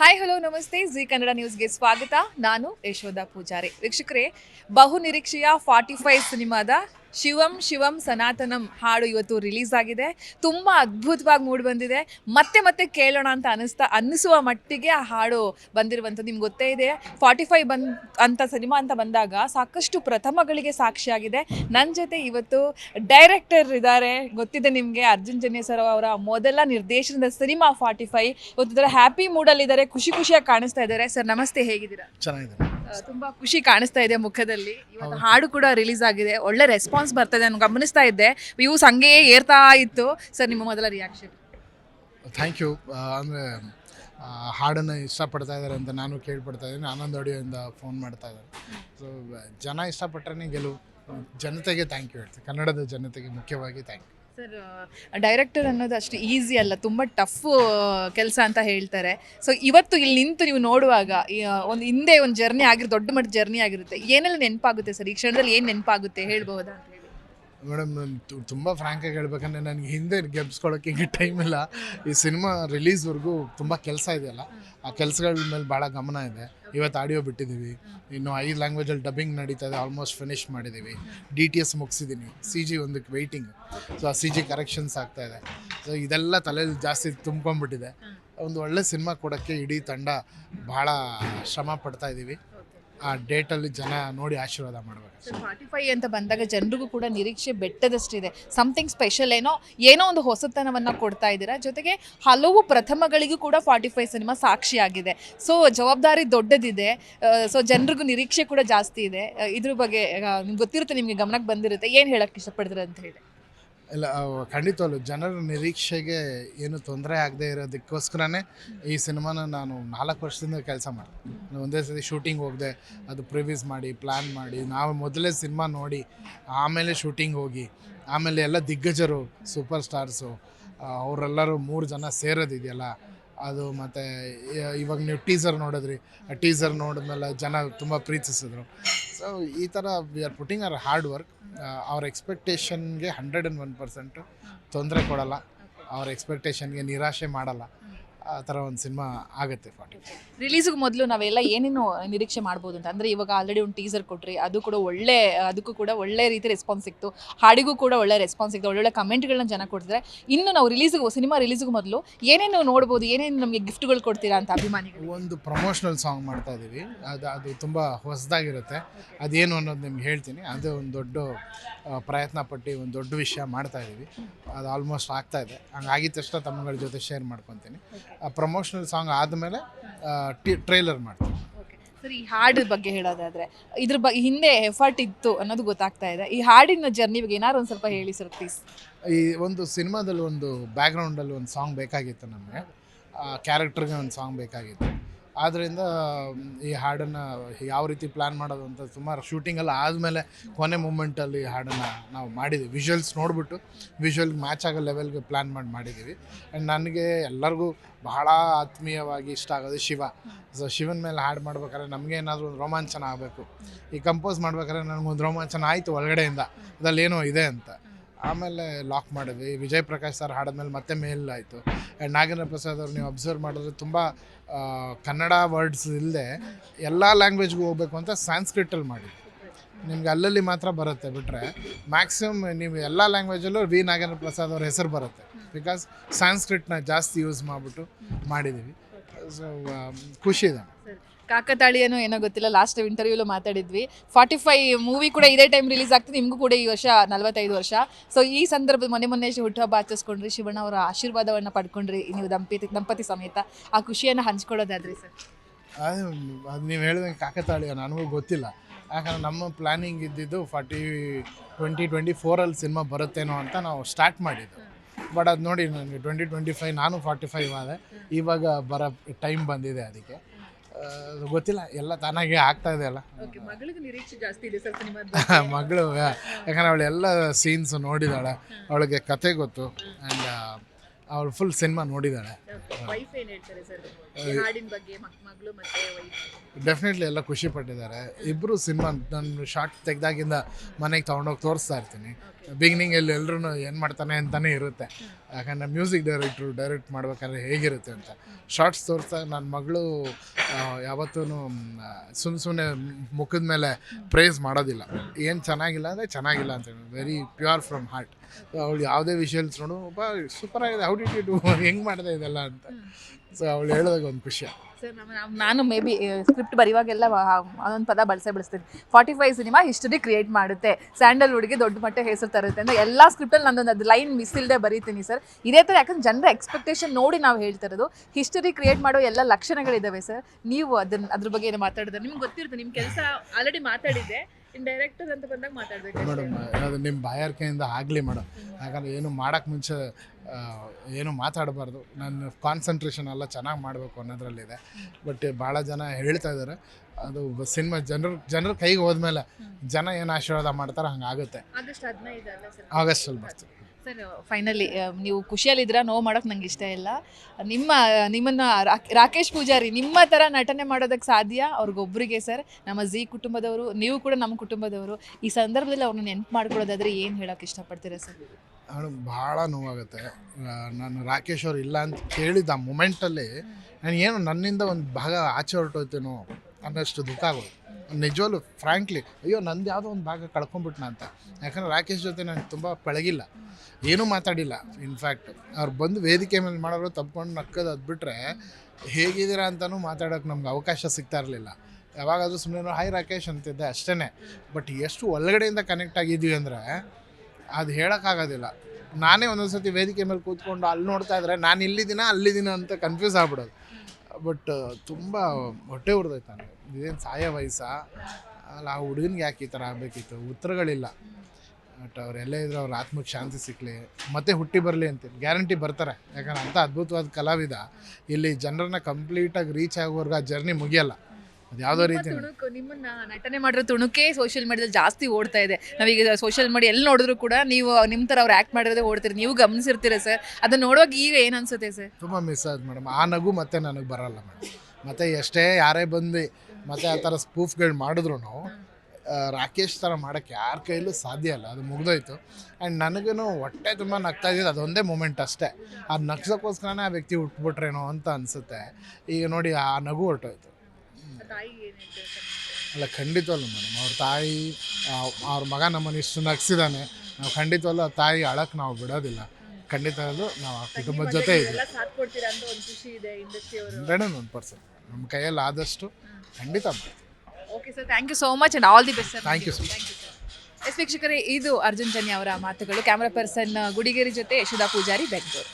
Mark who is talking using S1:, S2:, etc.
S1: Hi hello ನಮಸ್ತೆ. G Kannada ನ್ಯೂಸ್ಗೆ ಸ್ವಾಗತ. ನಾನು ಯಶೋಧ ಪೂಜಾರಿ. ವೀಕ್ಷಕರೇ ಬಹು ನಿರೀಕ್ಷೆಯ ಫಾರ್ಟಿ ಫೈವ್ ಸಿನಿಮಾದ ಶಿವಂ ಶಿವಂ ಸನಾತನಂ ಹಾಡು ಇವತ್ತು ರಿಲೀಸ್ ಆಗಿದೆ. ತುಂಬ ಅದ್ಭುತವಾಗಿ ಮೂಡಿ ಬಂದಿದೆ. ಮತ್ತೆ ಮತ್ತೆ ಕೇಳೋಣ ಅಂತ ಅನಿಸ್ತಾ, ಅನ್ನಿಸುವ ಮಟ್ಟಿಗೆ ಆ ಹಾಡು ಬಂದಿರುವಂಥದ್ದು ನಿಮ್ಗೆ ಗೊತ್ತೇ ಇದೆ. ಫಾರ್ಟಿ ಫೈವ್ ಬಂದ್, ಅಂತ ಸಿನಿಮಾ ಅಂತ ಬಂದಾಗ ಸಾಕಷ್ಟು ಪ್ರಥಮಗಳಿಗೆ ಸಾಕ್ಷಿಯಾಗಿದೆ. ನನ್ನ ಜೊತೆ ಇವತ್ತು ಡೈರೆಕ್ಟರ್ ಇದ್ದಾರೆ. ಗೊತ್ತಿದೆ ನಿಮಗೆ ಅರ್ಜುನ್ ಜನ್ಯಸರ್ ಅವರ ಮೊದಲ ನಿರ್ದೇಶನದ ಸಿನಿಮಾ ಫಾರ್ಟಿ ಫೈವ್ ಇವತ್ತು ಹ್ಯಾಪಿ ಮೂಡಲ್ಲಿದ್ದಾರೆ ಖುಷಿ ಖುಷಿಯಾಗಿ ಕಾಣಿಸ್ತಾ ಇದ್ದಾರೆ. ಸರ್, ನಮಸ್ತೆ, ಹೇಗಿದ್ದೀರಾ?
S2: ಚೆನ್ನಾಗಿದೆ
S1: ತುಂಬಾ ಖುಷಿ ಕಾಣಿಸ್ತಾ ಇದೆ ಮುಖದಲ್ಲಿ. ಇವತ್ತು ಹಾಡು ಕೂಡ ರಿಲೀಸ್ ಆಗಿದೆ. ಒಳ್ಳೆ ರೆಸ್ಪಾನ್ಸ್ ಬರ್ತಾ ಇದೆ ನಾನು ಗಮನಿಸ್ತಾ ಇದ್ದೆ. ವ್ಯೂಸ್ ಹಂಗೆ ಏರ್ತಾ ಇತ್ತು. ಸರ್ ನಿಮ್ಮ ಮೊದಲ ರಿಯಾಕ್ಷನ್
S2: ಥ್ಯಾಂಕ್ ಯು ಅಂದರೆ ಹಾಡನ್ನು ಇಷ್ಟಪಡ್ತಾ ಇದ್ದಾರೆ ಅಂತ ನಾನು ಕೇಳ್ಪಡ್ತಾ ಇದ್ದೀನಿ. ಆನಂದ್ ಆಡಿಯೋಯಿಂದ ಫೋನ್ ಮಾಡ್ತಾ ಇದ್ದಾರೆ. ಸೊ ಜನ ಇಷ್ಟಪಟ್ಟರೆ ಗೆಲುವು. ಜನತೆಗೆ ಥ್ಯಾಂಕ್ ಯು ಹೇಳ್ತೀನಿ. ಕನ್ನಡದ ಜನತೆಗೆ ಮುಖ್ಯವಾಗಿ ಥ್ಯಾಂಕ್ ಯು
S1: ಸರ್ ಡೈರೆಕ್ಟರ್ ಅನ್ನೋದು ಅಷ್ಟು ಈಸಿ ಅಲ್ಲ, ತುಂಬ ಟಫ್ ಕೆಲಸ ಅಂತ ಹೇಳ್ತಾರೆ. ಸೊ ಇವತ್ತು ಇಲ್ಲಿ ನಿಂತು ನೀವು ನೋಡುವಾಗ ಒಂದು ಹಿಂದೆ ಒಂದು ಜರ್ನಿ ಆಗಿರೋ, ದೊಡ್ಡ ಮಟ್ಟ ಜರ್ನಿ ಆಗಿರುತ್ತೆ. ಏನೆಲ್ಲ ನೆನಪಾಗುತ್ತೆ ಸರ್? ಈ ಕ್ಷಣದಲ್ಲಿ ಏನು ನೆನಪಾಗುತ್ತೆ? ಹೇಳ್ಬಹುದಾ ಅಂತ ನಾನು
S2: ಮೇಡಮ್ ತುಂಬ ಫ್ರ್ಯಾಂಕಾಗಿ ಹೇಳ್ಬೇಕಂದ್ರೆ ನನಗೆ ಹಿಂದೆ ಗೆಬ್ಸ್ಕೊಳ್ಳೋಕೆ ಹಿಂಗೆ ಟೈಮ್ ಇಲ್ಲ. ಈ ಸಿನಿಮಾ ರಿಲೀಸ್ವರೆಗೂ ತುಂಬ ಕೆಲಸ ಇದೆಯಲ್ಲ ಆ ಕೆಲಸಗಳ ಮೇಲೆ ಭಾಳ ಗಮನ ಇದೆ. ಇವತ್ತು ಆಡಿಯೋ ಬಿಟ್ಟಿದ್ದೀವಿ ಇನ್ನು ಐದು ಲ್ಯಾಂಗ್ವೇಜಲ್ಲಿ ಡಬ್ಬಿಂಗ್ ನಡೀತಾ ಇದೆ ಆಲ್ಮೋಸ್ಟ್ ಫಿನಿಶ್ ಮಾಡಿದ್ದೀವಿ ಡಿ ಟಿ ಎಸ್ ಮುಗಿಸಿದ್ದೀನಿ ಸಿ ಜಿ ಒಂದಕ್ಕೆ ವೆಯ್ಟಿಂಗ್ ಸೊ ಆ ಸಿ ಜಿ ಕರೆಕ್ಷನ್ಸ್ ಆಗ್ತಾ ಇದೆ. ಸೊ ಇದೆಲ್ಲ ತಲೆಯಲ್ಲಿ ಜಾಸ್ತಿ ತುಂಬ್ಕೊಂಡ್ಬಿಟ್ಟಿದೆ. ಒಂದು ಒಳ್ಳೆ ಸಿನಿಮಾ ಕೊಡೋಕ್ಕೆ ಇಡೀ ತಂಡ ಭಾಳ ಶ್ರಮ ಪಡ್ತಾ ಇದ್ದೀವಿ ಆ ಡೇಟಲ್ಲಿ ಜನ ನೋಡಿ ಆಶೀರ್ವಾದ ಮಾಡಬೇಕು.
S1: ಸ್ಪಾಟಿಫೈ ಅಂತ ಬಂದಾಗ ಜನರಿಗೂ ಕೂಡ ನಿರೀಕ್ಷೆ ಬೆಟ್ಟದಷ್ಟಿದೆ. ಸಮಥಿಂಗ್ ಸ್ಪೆಷಲ್ ಏನೋ ಏನೋ ಒಂದು ಹೊಸತನವನ್ನು ಕೊಡ್ತಾ ಇದ್ದೀರಾ? ಜೊತೆಗೆ ಹಲವು ಪ್ರಥಮಗಳಿಗೂ ಕೂಡ ಫಾರ್ಟಿ ಫೈವ್ ಸಿನಿಮಾ ಸಾಕ್ಷಿಯಾಗಿದೆ. ಸೊ ಜವಾಬ್ದಾರಿ ದೊಡ್ಡದಿದೆ. ಸೊ ಜನರಿಗೂ ನಿರೀಕ್ಷೆ ಕೂಡ ಜಾಸ್ತಿ ಇದೆ. ಇದ್ರ ಬಗ್ಗೆ ನಿಮ್ಗೆ ಗೊತ್ತಿರುತ್ತೆ, ನಿಮಗೆ ಗಮನಕ್ಕೆ ಬಂದಿರುತ್ತೆ. ಏನು ಹೇಳಕ್ಕೆ ಇಷ್ಟಪಡ್ತೀರ ಅಂತ ಹೇಳಿ.
S2: ಇಲ್ಲ ಖಂಡಿತವಲ್ಲ ಜನರ ನಿರೀಕ್ಷೆಗೆ ಏನು ತೊಂದರೆ ಆಗದೆ ಇರೋದಕ್ಕೋಸ್ಕರನೇ ಈ ಸಿನಿಮಾನ ನಾನು ನಾಲ್ಕು ವರ್ಷದಿಂದ ಕೆಲಸ ಮಾಡಿದೆ. ಒಂದೇ ಸತಿ ಶೂಟಿಂಗ್ ಹೋಗದೆ, ಅದು ಪ್ರಿವ್ಯೂಸ್ ಮಾಡಿ ಪ್ಲ್ಯಾನ್ ಮಾಡಿ, ನಾವು ಮೊದಲೇ ಸಿನಿಮಾ ನೋಡಿ, ಆಮೇಲೆ ಶೂಟಿಂಗ್ ಹೋಗಿ, ಆಮೇಲೆ ಎಲ್ಲ ದಿಗ್ಗಜರು, ಸೂಪರ್ ಸ್ಟಾರ್ಸು ಅವರೆಲ್ಲರೂ ಮೂರು ಜನ ಸೇರೋದಿದೆಯಲ್ಲ ಅದು ಮತ್ತು ಇವಾಗ ನೀವು ಟೀಸರ್ ನೋಡಿದ್ರಿ. ಆ ಟೀಸರ್ ನೋಡಿದ್ಮೇಲೆ ಜನ ತುಂಬ ಪ್ರೀತಿಸಿದ್ರು. ಸೊ ಈ ಥರ we are putting our hard work ಅವ್ರ ಎಕ್ಸ್ಪೆಕ್ಟೇಷನ್ಗೆ ಹಂಡ್ರೆಡ್ ಆ್ಯಂಡ್ ಒನ್ ಪರ್ಸೆಂಟು ತೊಂದರೆ ಕೊಡಲ್ಲ. ಅವ್ರ ಎಕ್ಸ್ಪೆಕ್ಟೇಷನ್ಗೆ ನಿರಾಶೆ ಮಾಡಲ್ಲ. ಆ ಥರ ಒಂದು ಸಿನಿಮಾ ಆಗುತ್ತೆ ಫಾರ್ಟಿ
S1: ರಿಲೀಸ್ಗೆ ಮೊದಲು ನಾವೆಲ್ಲ ಏನೇನು ನಿರೀಕ್ಷೆ ಮಾಡ್ಬೋದು ಅಂತ. ಅಂದರೆ ಇವಾಗ ಆಲ್ರೆಡಿ ಒಂದು ಟೀಸರ್ ಕೊಟ್ರಿ ಅದು ಕೂಡ ಒಳ್ಳೆ ಅದಕ್ಕೂ ಕೂಡ ಒಳ್ಳೆ ರೀತಿ ರೆಸ್ಪಾನ್ಸ್ ಸಿಕ್ತು. ಹಾಡಿಗೂ ಕೂಡ ಒಳ್ಳೆ ರೆಸ್ಪಾನ್ಸ್ ಸಿಕ್ತು ಒಳ್ಳೊಳ್ಳೆ ಕಮೆಂಟ್ಗಳನ್ನ ಜನ ಕೊಡ್ತಿದ್ದಾರೆ ಇನ್ನು ನಾವು ರಿಲೀಸ್ಗೆ ಸಿನಿಮಾ ರಿಲೀಸ್ಗೂ ಮೊದಲು ಏನೇನು ನೋಡ್ಬೋದು ಏನೇನು ನಮಗೆ ಗಿಫ್ಟ್ಗಳು ಕೊಡ್ತೀರಾ ಅಂತ ಅಭಿಮಾನಿಗಳು?
S2: ಒಂದು ಪ್ರಮೋಷನಲ್ ಸಾಂಗ್ ಮಾಡ್ತಾ ಇದ್ದೀವಿ ಅದು ಅದು ತುಂಬ ಹೊಸದಾಗಿರುತ್ತೆ. ಅದೇನು ಅನ್ನೋದು ನಿಮ್ಗೆ ಹೇಳ್ತೀನಿ. ಅದು ಒಂದು ದೊಡ್ಡ ಪ್ರಯತ್ನ ಪಟ್ಟು ಒಂದು ದೊಡ್ಡ ವಿಷಯ ಮಾಡ್ತಾ ಇದ್ದೀವಿ ಅದು ಆಲ್ಮೋಸ್ಟ್ ಆಗ್ತಾ ಇದೆ. ಹಂಗಾಗಿದ ತಕ್ಷಣ ತಮ್ಮಗಳ ಜೊತೆ ಶೇರ್ ಮಾಡ್ಕೊತೀನಿ. ಪ್ರಮೋಷನಲ್ ಸಾಂಗ್ ಆದಮೇಲೆ ಟ್ರೈಲರ್ ಮಾಡ್ತೀನಿ
S1: ಸರ್ ಈ ಹಾಡು ಬಗ್ಗೆ ಹೇಳೋದಾದ್ರೆ ಇದ್ರ ಬಗ್ಗೆ ಹಿಂದೆ ಎಫರ್ಟ್ ಇತ್ತು ಅನ್ನೋದು ಗೊತ್ತಾಗ್ತಾ ಇದೆ. ಈ ಹಾಡಿನ ಜರ್ನಿ ಬಗ್ಗೆ ಏನಾದ್ರು ಒಂದು ಸ್ವಲ್ಪ ಹೇಳಿ ಸರ್ ಪ್ಲೀಸ್
S2: ಈ ಒಂದು ಸಿನಿಮಾದಲ್ಲಿ ಒಂದು ಬ್ಯಾಕ್ಗ್ರೌಂಡಲ್ಲಿ ಒಂದು ಸಾಂಗ್ ಬೇಕಾಗಿತ್ತು ನಮಗೆ. ಆ ಕ್ಯಾರೆಕ್ಟರ್ಗೆ ಒಂದು ಸಾಂಗ್ ಬೇಕಾಗಿತ್ತು. ಆದ್ದರಿಂದ ಈ ಹಾಡನ್ನು ಯಾವ ರೀತಿ ಪ್ಲ್ಯಾನ್ ಮಾಡೋದು ಅಂತ ಸುಮಾರು ಶೂಟಿಂಗೆಲ್ಲ ಆದಮೇಲೆ ಕೊನೆ ಮೂಮೆಂಟಲ್ಲಿ ಹಾಡನ್ನು ನಾವು ಮಾಡಿದ್ದೀವಿ ವಿಷುವಲ್ಸ್ ನೋಡಿಬಿಟ್ಟು ವಿಷುವಲ್ಗೆ ಮ್ಯಾಚ್ ಆಗೋ ಲೆವೆಲ್ಗೆ ಪ್ಲ್ಯಾನ್ ಮಾಡಿ ಮಾಡಿದ್ದೀವಿ ಆ್ಯಂಡ್ ನನಗೆ ಎಲ್ಲರಿಗೂ ಬಹಳ ಆತ್ಮೀಯವಾಗಿ ಇಷ್ಟ ಆಗೋದು ಶಿವ. ಸೊ ಶಿವನ ಮೇಲೆ ಹಾಡು ಮಾಡ್ಬೇಕಾದ್ರೆ ನಮಗೆ ಏನಾದರೂ ಒಂದು ರೋಮಾಂಚನ ಆಗಬೇಕು. ಈ ಕಂಪೋಸ್ ಮಾಡ್ಬೇಕಾದ್ರೆ ನನಗೊಂದು ರೋಮಾಂಚನ ಆಯಿತು ಒಳಗಡೆಯಿಂದ. ಅದರಲ್ಲಿ ಏನೋ ಇದೆ ಅಂತ. ಆಮೇಲೆ ಲಾಕ್ ಮಾಡಿದ್ವಿ. ವಿಜಯ್ ಪ್ರಕಾಶ್ ಸರ್ ಹಾಡಿದ್ಮೇಲೆ ಮತ್ತೆ ಮೇಲ್ ಆಯಿತು. ಆ್ಯಂಡ್ ನಾಗೇಂದ್ರ ಪ್ರಸಾದ್ ಅವ್ರು ನೀವು ಅಬ್ಸರ್ವ್ ಮಾಡಿದ್ರೆ ತುಂಬ ಕನ್ನಡ ವರ್ಡ್ಸ್ ಇಲ್ಲದೆ ಎಲ್ಲ ಲ್ಯಾಂಗ್ವೇಜ್ಗೂ ಹೋಗ್ಬೇಕು ಅಂತ ಸಾನ್ಸ್ಕ್ರಿಟಲ್ಲಿ ಮಾಡಿ ನಿಮ್ಗೆ ಅಲ್ಲಲ್ಲಿ ಮಾತ್ರ ಬರುತ್ತೆ ಬಿಟ್ಟರೆ ಮ್ಯಾಕ್ಸಿಮಮ್ ನೀವು ಎಲ್ಲ ಲ್ಯಾಂಗ್ವೇಜಲ್ಲೂ ವಿ ನಾಗೇಂದ್ರ ಪ್ರಸಾದ್ ಅವ್ರ ಹೆಸರು ಬರುತ್ತೆ. ಬಿಕಾಸ್ ಸಾನ್ಸ್ಕ್ರಿಟ್ನ ಜಾಸ್ತಿ ಯೂಸ್ ಮಾಡಿಬಿಟ್ಟು ಮಾಡಿದ್ದೀವಿ ಸೊ ಖುಷಿ ಇದೆ.
S1: ಕಾಕತಾಳಿಯನೋ ಏನೋ ಗೊತ್ತಿಲ್ಲ ಲಾಸ್ಟ್ ಇಂಟರ್ವ್ಯೂಲು ಮಾತಾಡಿದ್ವಿ. ಫಾರ್ಟಿ ಫೈವ್ ಮೂವಿ ಕೂಡ ಇದೇ ಟೈಮ್ ರಿಲೀಸ್ ಆಗ್ತದೆ ನಿಮಗೂ ಕೂಡ ಈ ವರ್ಷ ನಲವತ್ತೈದು ವರ್ಷ. ಸೊ ಈ ಸಂದರ್ಭದ ಮೊನ್ನೆ ಮೊನ್ನೆ ಹುಟ್ಟುಹಬ್ಬ ಆಚರಿಸ್ಕೊಂಡ್ರಿ ಶಿವಣ್ಣ ಅವರ ಆಶೀರ್ವಾದವನ್ನು ಪಡ್ಕೊಂಡ್ರಿ ನೀವು ದಂಪತಿ ದಂಪತಿ ಸಮೇತ. ಆ ಖುಷಿಯನ್ನು ಹಂಚ್ಕೊಳ್ಳೋದಾದ್ರಿ ಸರ್.
S2: ಅದು ಅದು ನೀವು ಹೇಳಿದಂಗೆ ಕಾಕತಾಳಿ ನನಗೂ ಗೊತ್ತಿಲ್ಲ. ಯಾಕಂದ್ರೆ ನಮ್ಮ ಪ್ಲ್ಯಾನಿಂಗ್ ಇದ್ದಿದ್ದು ಫಾರ್ಟಿ ಟ್ವೆಂಟಿ ಟ್ವೆಂಟಿ ಫೋರಲ್ಲಿ ಸಿನಿಮಾ ಬರುತ್ತೇನೋ ಅಂತ ನಾವು ಸ್ಟಾರ್ಟ್ ಮಾಡಿದ್ದು. ಬಟ್ ಅದು ನೋಡಿ ನನಗೆ ಟ್ವೆಂಟಿ ಟ್ವೆಂಟಿ ಫೈವ್ ನಾನು ಫಾರ್ಟಿ ಫೈವ್ ಆದೆ. ಇವಾಗ ಬರೋ ಟೈಮ್ ಬಂದಿದೆ ಅದಕ್ಕೆ. ಅದು ಗೊತ್ತಿಲ್ಲ ಎಲ್ಲ ತಾನಾಗೆ ಆಗ್ತಾ ಇದೆ ಅಲ್ಲ. ಮಗಳು ಯಾಕಂದ್ರೆ ಅವಳೆಲ್ಲ ಎಲ್ಲ ಸೀನ್ಸ್ ನೋಡಿದಾಳೆ. ಅವಳಿಗೆ ಕತೆ ಗೊತ್ತು. ಆ್ಯಂಡ್ ಅವಳು ಫುಲ್ ಸಿನಿಮಾ ನೋಡಿದ್ದಾಳೆ
S1: ವೈಫ್ ಏನು ಹೇಳ್ತಾರೆ ಸರ್ ಹಾಡಿನ ಬಗ್ಗೆ ಮಗಳು ಮತ್ತೆ
S2: ಡೆಫಿನೆಟ್ಲಿ ಎಲ್ಲ ಖುಷಿ ಪಟ್ಟಿದ್ದಾರೆ. ಇಬ್ಬರು ಸಿನಿಮಾ ನಾನು ಶಾರ್ಟ್ ತೆಗ್ದಾಗಿಂದ ಮನೆಗೆ ತೊಗೊಂಡೋಗಿ ತೋರಿಸ್ತಾ ಇರ್ತೀನಿ. ಬಿಗಿನಿಂಗಲ್ಲಿ ಎಲ್ಲರೂ ಏನು ಮಾಡ್ತಾನೆ ಅಂತಲೇ ಇರುತ್ತೆ. ಯಾಕಂದರೆ ಮ್ಯೂಸಿಕ್ ಡೈರೆಕ್ಟ್ರು ಡೈರೆಕ್ಟ್ ಮಾಡ್ಬೇಕಾದ್ರೆ ಹೇಗಿರುತ್ತೆ ಅಂತ. ಶಾರ್ಟ್ಸ್ ತೋರಿಸ್ತಾ ನನ್ನ ಮಗಳು ಯಾವತ್ತೂ ಸುಮ್ಮ ಸುಮ್ಮನೆ ಮುಖದ ಮೇಲೆ ಪ್ರೇಸ್ ಮಾಡೋದಿಲ್ಲ. ಏನು ಚೆನ್ನಾಗಿಲ್ಲ ಅಂದರೆ ಚೆನ್ನಾಗಿಲ್ಲ ಅಂತ ವೆರಿ ಪ್ಯೂರ್ ಫ್ರಮ್ ಹಾರ್ಟ್ ಅವಳು ಯಾವುದೇ ವಿಷಯಲ್ಲಿ ನೋಡು ಒಬ್ಬ ಸೂಪರ್ ಆಗಿದೆ ಔಟ್ ಇಟ್ ಇಟ್ಟು ಹೆಂಗೆ ಮಾಡಿದೆ ಇದೆಲ್ಲ ಅಂತ. ಸೊ ಅವಳು ಹೇಳೋದಾಗ ಒಂದು ಖುಷಿ.
S1: ಸರ್ ನಾನು ಮೇ ಬಿ ಸ್ಕ್ರಿಪ್ಟ್ ಬರೆಯುವಾಗೆಲ್ಲ ಅದೊಂದು ಪದ ಬಳಸೇ ಬಳಸ್ತೀನಿ. Forty five cinema history create ಮಾಡುತ್ತೆ. ಸ್ಯಾಂಡಲ್ವುಡ್ಗೆ ದೊಡ್ಡ ಮಟ್ಟ ಹೆಸರು ತರುತ್ತೆ ಅಂದರೆ ಎಲ್ಲ ಸ್ಕ್ರಿಪ್ಟಲ್ಲಿ ನಂದೊಂದು ಅದು ಲೈನ್ ಮಿಸ್ ಇಲ್ಲದೆ ಬರೀತೀನಿ ಸರ್ ಇದೇ ಥರ ಯಾಕಂದ್ರೆ ಜನರ ಎಕ್ಸ್ಪೆಕ್ಟೇಷನ್ ನೋಡಿ ನಾವು ಹೇಳ್ತಿರೋದು. ಹಿಸ್ಟರಿ ಕ್ರಿಯೇಟ್ ಮಾಡೋ ಎಲ್ಲ ಲಕ್ಷಣಗಳಿದ್ದಾವೆ ಸರ್ ನೀವು ಅದನ್ನ ಅದ್ರ ಬಗ್ಗೆ ಏನು ಮಾತಾಡಿದ್ರೆ ನಿಮ್ಗೆ ಗೊತ್ತಿರುತ್ತೆ ನಿಮ್ಮ ಕೆಲಸ ಆಲ್ರೆಡಿ ಮಾತಾಡಿದ್ದೆ. ಇನ್ ಡೈರೆಕ್ಟರ್ ಅಂತ ಬಂದಾಗ ಮಾತಾಡ್ಬೇಕು
S2: ಮೇಡಮ್ ಅದು ನಿಮ್ಮ ಬಾಯಾರಿಕೆಯಿಂದ ಆಗಲಿ ಮೇಡಮ್. ಯಾಕಂದ್ರೆ ಏನು ಮಾಡೋಕ್ಕೆ ಮುಂಚೆ ಏನು ಮಾತಾಡಬಾರ್ದು. ನನ್ನ ಕಾನ್ಸಂಟ್ರೇಷನ್ ಎಲ್ಲ ಚೆನ್ನಾಗಿ ಮಾಡಬೇಕು ಅನ್ನೋದ್ರಲ್ಲಿದೆ. ಬಟ್ ಭಾಳ ಜನ ಹೇಳ್ತಾ ಇದ್ದಾರೆ ಅದು ಸಿನಿಮಾ ಜನರ ಜನರ ಕೈಗೆ ಹೋದ್ಮೇಲೆ ಜನ ಏನು ಆಶೀರ್ವಾದ ಮಾಡ್ತಾರೆ ಹಂಗಾಗುತ್ತೆ.
S1: ಆಗಸ್ಟ್ ಹದಿನೈದು ಅಲ್ಲ
S2: ಆಗಸ್ಟಲ್ಲಿ ಬರ್ತೀವಿ.
S1: ಸರ್ ಫೈನಲಿ ನೀವು ಖುಷಿಯಲ್ಲಿದ್ದೀರ? ನೋವು ಮಾಡೋಕೆ ನಂಗೆ ಇಷ್ಟ ಇಲ್ಲ. ನಿಮ್ಮ ನಿಮ್ಮನ್ನು ರಾಕ್- ರಾಕೇಶ್ ಪೂಜಾರಿ ನಿಮ್ಮ ಥರ ನಟನೆ ಮಾಡೋದಕ್ಕೆ ಸಾಧ್ಯ? ಅವ್ರಿಗೊಬ್ಬರಿಗೆ ಸರ್ ನಮ್ಮ ಜಿ ಕುಟುಂಬದವರು ನೀವು ಕೂಡ ನಮ್ಮ ಕುಟುಂಬದವರು. ಈ ಸಂದರ್ಭದಲ್ಲಿ ಅವ್ರನ್ನ ನೆನ್ಪು ಮಾಡ್ಕೊಳ್ಳೋದಾದ್ರೆ ಏನು ಹೇಳೋಕೆ ಇಷ್ಟಪಡ್ತೀರಾ ಸರ್
S2: ನನಗೆ ಭಾಳ ನೋವಾಗುತ್ತೆ. ನಾನು ರಾಕೇಶ್ ಅವ್ರು ಇಲ್ಲ ಅಂತ ಕೇಳಿದ ಆ ಮೂಮೆಂಟಲ್ಲಿ ನಾನು ಏನು ನನ್ನಿಂದ ಒಂದು ಭಾಗ ಆಚೆ ಹೊರಟೋಯ್ತೇನೋ ಅನ್ನೋಷ್ಟು ದುಃಖ ಆಗೋದು ನಿಜವಲ್ಲೂ ಫ್ರ್ಯಾಂಕ್ಲಿ ಅಯ್ಯೋ, ನಂದು ಯಾವುದೋ ಒಂದು ಭಾಗ ಕಳ್ಕೊಂಬಿಟ್ನ ಅಂತ. ಯಾಕಂದ್ರೆ ರಾಕೇಶ್ ಜೊತೆ ನಾನು ತುಂಬ ಪಳಗಿಲ್ಲ. ಏನೂ ಮಾತಾಡಿಲ್ಲ ಇನ್ಫ್ಯಾಕ್ಟ್ ಅವ್ರು ಬಂದು ವೇದಿಕೆ ಮೇಲೆ ಮಾಡೋರು ತಪ್ಕೊಂಡು ನಕ್ಕದು ಅದು ಬಿಟ್ಟರೆ ಹೇಗಿದ್ದೀರಾ ಅಂತಲೂ ಮಾತಾಡೋಕೆ ನಮ್ಗೆ ಅವಕಾಶ ಸಿಗ್ತಾ ಇರಲಿಲ್ಲ. ಯಾವಾಗಾದರೂ ಸುಮ್ಮನೆ ಹಾಯ್ ರಾಕೇಶ್, ಅಂತಿದ್ದೆ ಅಷ್ಟೇ ಬಟ್ ಎಷ್ಟು ಒಳಗಡೆಯಿಂದ ಕನೆಕ್ಟ್ ಆಗಿದ್ದೀವಿ ಅಂದರೆ ಅದು ಹೇಳೋಕ್ಕಾಗೋದಿಲ್ಲ ನಾನೇ ಒಂದೊಂದು ಸತಿ ವೇದಿಕೆ ಮೇಲೆ ಕೂತ್ಕೊಂಡು ಅಲ್ಲಿ ನೋಡ್ತಾ ಇದ್ರೆ ನಾನು ಇಲ್ಲಿದ್ದೀನ, ಅಲ್ಲಿದ್ದೀನ ಅಂತ ಕನ್ಫ್ಯೂಸ್ ಆಗ್ಬಿಡೋದು. ಬಟ್ ತುಂಬ ಹೊಟ್ಟೆ ಉರಿದೈತೆ ನನಗೆ. ಇದೇನು ಸಾಯ ವಯಸ್ಸ? ಅಲ್ಲ, ಆ ಹುಡುಗನಿಗೆ ಯಾಕೆ ಈ ಥರ ಆಗಬೇಕಿತ್ತು? ಉತ್ತರಗಳಿಲ್ಲ. ಬಟ್ ಅವ್ರು ಎಲ್ಲೇ ಇದ್ರೆ ಅವ್ರ ಆತ್ಮಕ್ಕೆ ಶಾಂತಿ ಸಿಕ್ಕಲಿ ಮತ್ತೆ ಹುಟ್ಟಿ ಬರಲಿ ಅಂತೀನಿ. ಗ್ಯಾರಂಟಿ ಬರ್ತಾರೆ. ಯಾಕಂದ್ರೆ ಅಂಥ ಅದ್ಭುತವಾದ ಕಲಾವಿದ ಇಲ್ಲಿ ಜನರನ್ನ ಕಂಪ್ಲೀಟಾಗಿ ರೀಚ್ ಆಗೋವರೆಗೂ ಆ ಜರ್ನಿ ಮುಗಿಯಲ್ಲ. ಅದು ಯಾವುದೋ ರೀತಿ
S1: ತುಣುಕು ನಿಮ್ಮನ್ನ ನಟನೆ ಮಾಡಿರೋ ತುಣುಕೆ ಸೋಷಿಯಲ್ ಮೀಡಿಯಾದಲ್ಲಿ ಜಾಸ್ತಿ ಓಡ್ತಾ ಇದೆ. ನಾವೀಗ ಸೋಷಿಯಲ್ ಮೀಡಿಯಾ ಎಲ್ಲಿ ನೋಡಿದ್ರು ಕೂಡ ನೀವು ನಿಮ್ಮ ಥರ ಅವ್ರು ಆ್ಯಕ್ಟ್ ಮಾಡಿರೋದೇ ಓಡ್ತೀರಿ. ನೀವು ಗಮನಿಸಿರ್ತೀರ ಸರ್. ಅದನ್ನ ನೋಡುವಾಗ ಈಗ ಏನು ಅನ್ಸುತ್ತೆ ಸರ್?
S2: ತುಂಬ ಮಿಸ್ ಆಯ್ತು ಮೇಡಮ್ ಆ ನಗು ಮತ್ತೆ ನನಗೆ ಬರಲ್ಲ ಮೇಡಮ್ ಮತ್ತು ಎಷ್ಟೇ ಯಾರೇ ಬಂದು ಮತ್ತೆ ಆ ಥರ ಸ್ಪೂಫ್ಗಳು ಮಾಡಿದ್ರು ರಾಕೇಶ್ ಥರ ಮಾಡೋಕ್ಕೆ ಯಾರ ಕೈಲೂ ಸಾಧ್ಯ ಇಲ್ಲ. ಅದು ಮುಗ್ದೋಯ್ತು. ಆ್ಯಂಡ್ ನನಗೂ ಹೊಟ್ಟೆ ತುಂಬ ನಗ್ತಾ ಇದ್ದಿದ್ದು ಅದೊಂದೇ ಮೂಮೆಂಟ್ ಅಷ್ಟೇ. ಆ ನಗ್ಸೋಕ್ಕೋಸ್ಕರನೇ ಆ ವ್ಯಕ್ತಿ ಹುಟ್ಬಿಟ್ರೇನೋ ಅಂತ ಅನಿಸುತ್ತೆ. ಈಗ ನೋಡಿ ಆ ನಗು ಹೊರಟೋಯ್ತು. ಅಲ್ಲ ಖಂಡಿತವಲ್ಲ ಮೇಡಮ್ ಅವ್ರ ತಾಯಿ ಅವ್ರ ಮಗ ನಮ್ಮನ್ನು ಇಷ್ಟು ನಗ್ಸಿದ್ದಾನೆ ನಾವು ಖಂಡಿತವಲ್ಲ ತಾಯಿ ಅಳಕ್ಕೆ ನಾವು ಬಿಡೋದಿಲ್ಲ. ಖಂಡಿತವಲ್ಲೂ ನಾವು ಆ ಕುಟುಂಬದ ಜೊತೆ
S1: ಒಂದು ಇದೆ
S2: ಹಂಡ್ರೆಡ್ ಒನ್ ಪರ್ಸೆಂಟ್. ನಮ್ಮ ಕೈಯಲ್ಲಿ ಆದಷ್ಟು ಖಂಡಿತ ಮಾಡ್ತೀವಿ.
S1: Okay sir thank you so much and all the best sir
S2: thank you sir
S1: S ವೀಕ್ಷಕರೇ ಇದು ಅರ್ಜುನ್ ಜನ್ಯ ಅವರ ಮಾತುಗಳು. ಕ್ಯಾಮ್ರಾ ಪರ್ಸನ್ ಗುಡಿಗೇರಿ ಜೊತೆ ಯಶೋಧಾ ಪೂಜಾರಿ ಬೆಂಗಳೂರು